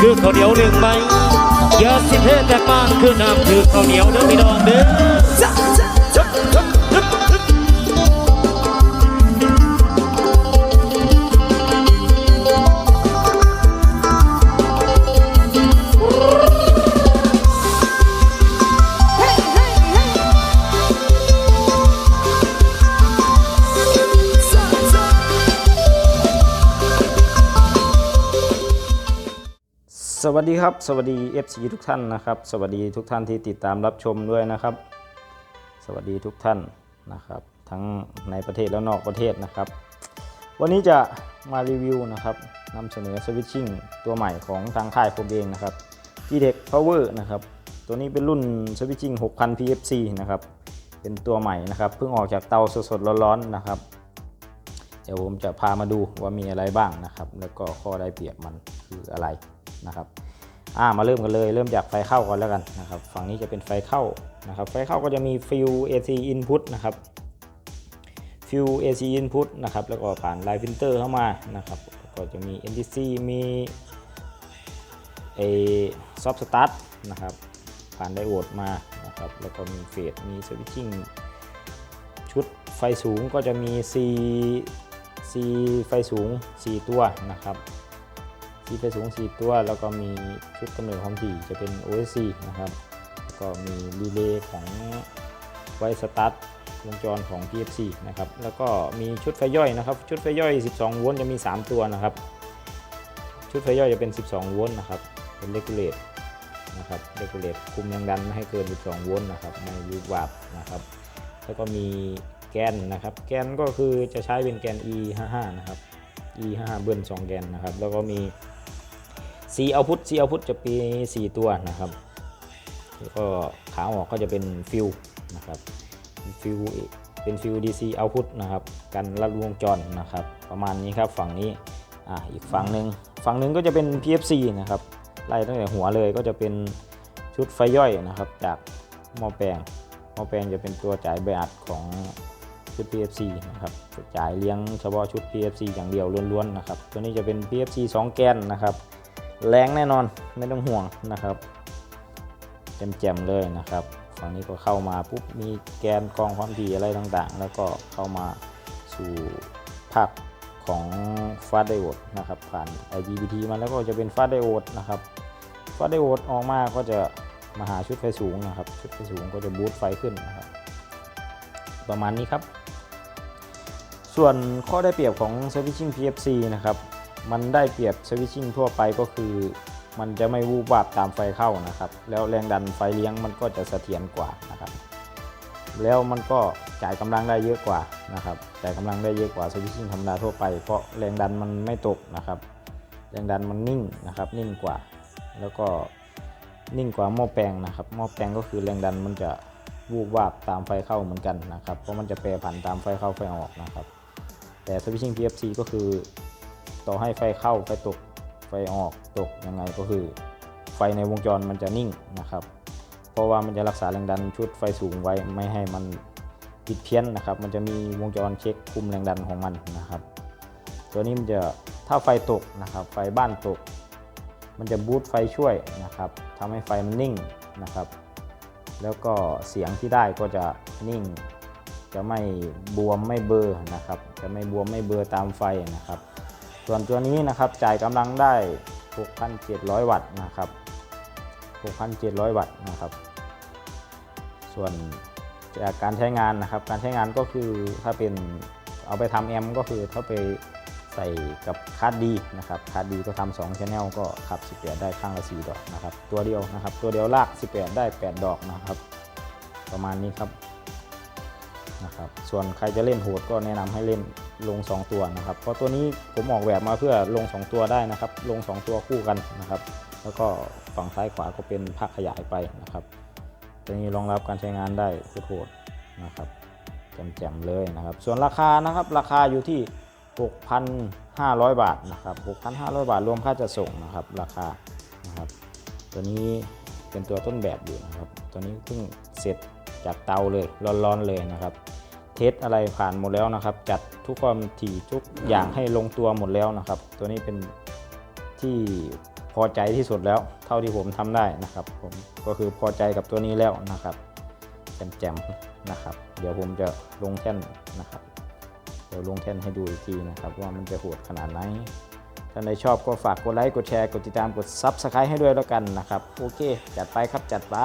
คือข้าวเหนียวหนึ่งใบอย่าสิเทแต่ปานคือน้ำคือข้าวเหนียวเด้อพี่น้องเด้อ สวัสดีครับ สวัสดี FC ทุกท่านนะครับ สวัสดีทุกท่านที่ติดตามรับชมด้วยนะครับ สวัสดีทุกท่านนะครับ ทั้งในประเทศและนอกประเทศนะครับ วันนี้จะมารีวิวนะครับนำเสนอสวิตชิ่งตัวใหม่ของทางค่ายผมเองนะครับ g t e c Power นะครับ ตัวนี้เป็นรุ่นสวิตชิ่ง6,000 PFC นะครับ เป็นตัวใหม่นะครับเพิ่งออกจากเตาสดๆร้อนๆนะครับ เดี๋ยวผมจะพามาดูว่ามีอะไรบ้างนะครับ แล้วก็ข้อได้เปรียบมันคืออะไรนะครับ อ่ามาเริ่มกันเลย เริ่มจากไฟเข้าก่อนแล้วกันนะครับฝั่งนี้จะเป็นไฟเข้านะครับไฟเข้าก็จะมีฟิว AC input นะครับฟิว AC input นะครับแล้วก็ผ่านไลน์พิมเตอร์เข้ามานะครับก็จะมี NTC มีไอซอฟต์สตาร์ทนะครับผ่านไดโอดมานะครับแล้วก็มีเฟสมีสวิตชิ่งชุดไฟสูงก็จะมี C C ไฟสูง 4 ตัวนะครับ C ไฟสูง 4 ตัว แล้วก็มีชุดกำเนิดความถี่จะเป็น OSC นะครับ ก็มีรีเลย์ของไวสตาร์ทวงจรของ PFC นะครับ แล้วก็มีชุดไฟย่อยนะครับ ชุดไฟย่อย 12 โวลต์จะมี 3 ตัวนะครับ ชุดไฟย่อยจะเป็น 12 โวลต์นะครับ เป็นเลกูเลตนะครับเลกูเลตคุมแรงดันไม่ให้เกิน 12 โวลต์นะครับไม่วูบวาบนะครับ แล้วก็มีแกนนะครับ แกนก็คือจะใช้เป็นแกน e 5 5 นะครับ e 5 5 เบิ้ล2แกนนะครับ แล้วก็มี C output C output จะมี4ตัวนะครับแล้วก็ขาออกก็จะเป็นฟิวนะครับฟิวเป็นฟิว DC output นะครับกันรัดวงจรนะครับ ประมาณนี้ครับฝั่งนี้อ่าอีกฝั่งหนึ่งฝั่งหนึ่งก็จะเป็น PFC นะครับไล่ตั้งแต่หัวเลยก็จะเป็นชุดไฟย่อยนะครับ จากหม้อแปลงหม้อแปลงจะเป็นตัวจ่ายใบอัดของชุด PFC นะครับจ่ายเลี้ยงเฉพาะชุด PFC อย่างเดียวล้วนๆนะครับ ตัวนี้จะเป็น PFC 2 แกนนะครับ แรงแน่นอนไม่ต้องห่วงนะครับแจ่มๆเลยนะครับฝั่งนี้ก็เข้ามาปุ๊บมีแกนกองความถี่อะไรต่างๆ แล้วก็เข้ามาสู่ภาคของฟาสไดโอดนะครับผ่าน IGBT มาแล้วก็จะเป็นฟาสไดโอดนะครับฟาสไดโอดออกมาก็จะมาหาชุดไฟสูงนะครับ ชุดไฟสูงก็จะบูตไฟขึ้นนะครับ ประมาณนี้ครับ ส่วนข้อได้เปรียบของ Switching PFC นะครับ มันได้เปรียบ Switching ทั่วไปก็คือ มันจะไม่วูบวาบตามไฟเข้านะครับ แล้วแรงดันไฟเลี้ยงมันก็จะเสถียรกว่านะครับ แล้วมันก็จ่ายกำลังได้เยอะกว่านะครับจ่ายกำลังได้เยอะกว่า Switching ธรรมดาทั่วไป เพราะแรงดันมันไม่ตกนะครับ แรงดันมันนิ่งนะครับ นิ่งกว่า แล้วก็นิ่งกว่าหม้อแปลงนะครับ หม้อแปลงก็คือแรงดันมันจะวูบวาบตามไฟเข้าเหมือนกันนะครับ เพราะมันจะแปรผันตามไฟเข้าไฟออกนะครับ แต่ Switching PFC ก็คือ ต่อให้ไฟเข้าไฟตกไฟออกตกยังไงก็คือ ไฟในวงจรมันจะนิ่งนะครับ เพราะว่ามันจะรักษาแรงดันชุดไฟสูงไว้ไม่ให้มันผิดเพี้ยนนะครับ มันจะมีวงจรเช็คคุมแรงดันของมันนะครับ ตัวนี้มันจะถ้าไฟตกนะครับ ไฟบ้านตก มันจะบูตไฟช่วยนะครับทำให้ไฟมันนิ่งนะครับ แล้วก็เสียงที่ได้ก็จะนิ่ง จะไม่บวมไม่เบอร์นะครับ จะไม่บวมไม่เบลอตามไฟนะครับ ส่วนตัวนี้นะครับจ่ายกำลังได้ 6,700 วัตต์นะครับ 6,700 วัตต์นะครับ ส่วนจากการใช้งานนะครับการใช้งานก็คือถ้าเป็นเอาไปทำแอมก็คือถ้าไปใส่กับคาร์ดดีนะครับคาร์ดดีก็ทำ2 channel ก็ขับ 18 ได้ข้างละ 4 ดอกนะครับ ตัวเดียวนะครับ ตัวเดียวลาก 18 ได้ 8 ดอกนะครับ ประมาณนี้ครับนะครับ ส่วนใครจะเล่นโหดก็แนะนำให้เล่น ลง 2 ตัวนะครับ เพราะตัวนี้ผมออกแบบมาเพื่อลง 2 ตัวได้นะครับ ลง 2 ตัวคู่กันนะครับ แล้วก็ฝั่งซ้ายขวาก็เป็นภาคขยายไปนะครับ ตัวนี้รองรับการใช้งานได้โหดนะครับแจ่มๆเลยนะครับ ส่วนราคานะครับราคาอยู่ที่ 6,500 บาทนะครับ 6,500 บาทรวมค่าจัดส่งนะครับ ราคานะครับ ตัวนี้เป็นตัวต้นแบบอยู่นะครับ ตัวนี้เพิ่งเสร็จจากเตาเลยร้อนๆเลยนะครับ ทสอะไรผ่านหมดแล้วนะครับ จัดทุกความถี่ทุกอย่างให้ลงตัวหมดแล้วนะครับ ตัวนี้เป็นที่พอใจที่สุดแล้ว เท่าที่ผมทำได้นะครับ ผมก็คือพอใจกับตัวนี้แล้วนะครับแจ่มๆนะครับ เดี๋ยวผมจะลงแท่นนะครับ เดี๋ยวลงแท่นให้ดูอีกทีนะครับ ว่ามันจะโหดขนาดไหนถ้าในชอบก็ฝากกดไลค์กดแชร์กดติดตามกด Subscribe ให้ด้วยแล้วกันนะครับ โอเค จัดไปครับจัดไป